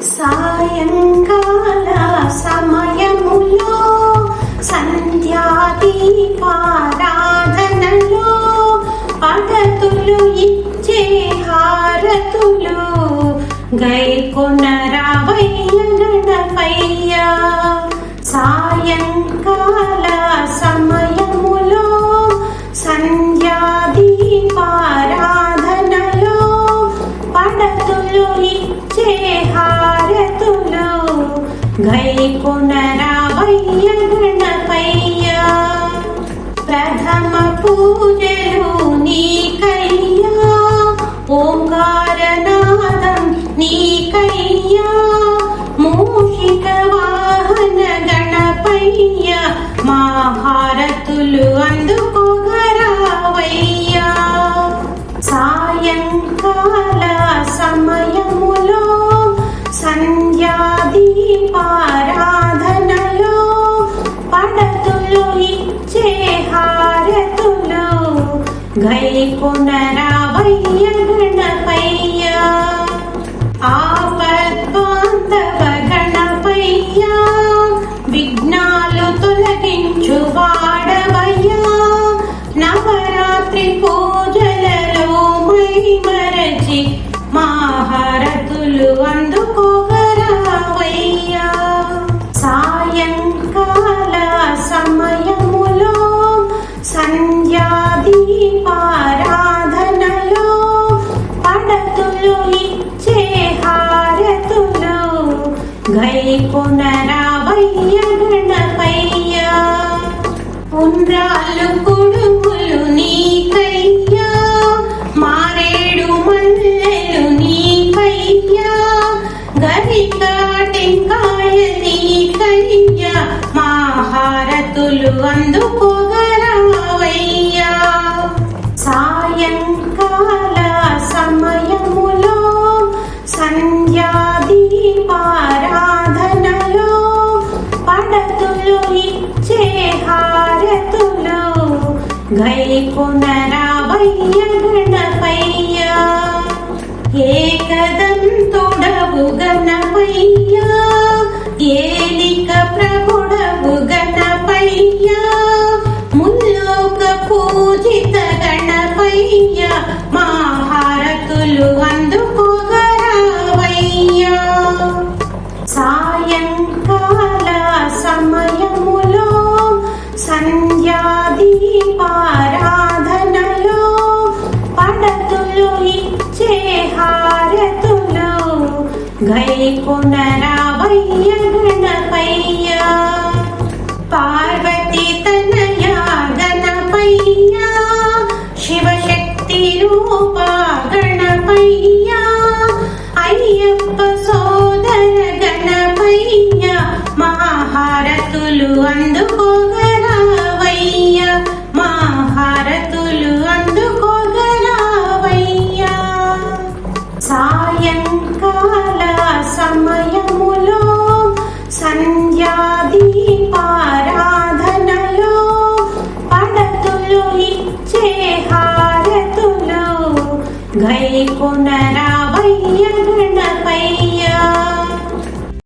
సాయంకాల సమయములో సంధ్యాదీపారాధనలో పడతులు ఇచ్చే గైకొన గణపయ్య ప్రథమ పూజలు నీకయ్యా. ఓంకారనాదం నీకయ్య. గైకొన గైకొన రావయ్య గణపయ్య నీకయ్యా. మారేడు మల్లెలు నీకయ్యా. గరిక టెంకాయ నీకయ్యా. మా హారతులు గై పునరావయ్య గణపయ్య. హే గైకొన రావయ్య గణపయ్య పార్వతి తనయ గణపయ్య శివశక్తి రూప గణపయ్య అయ్యప్ప సోదర గణపయ్య మహారతులు అందుకో నిత్యాదీపారాధనలో పడతులు ఇచ్చే హారతులు గై కొనరావయ్య గణపై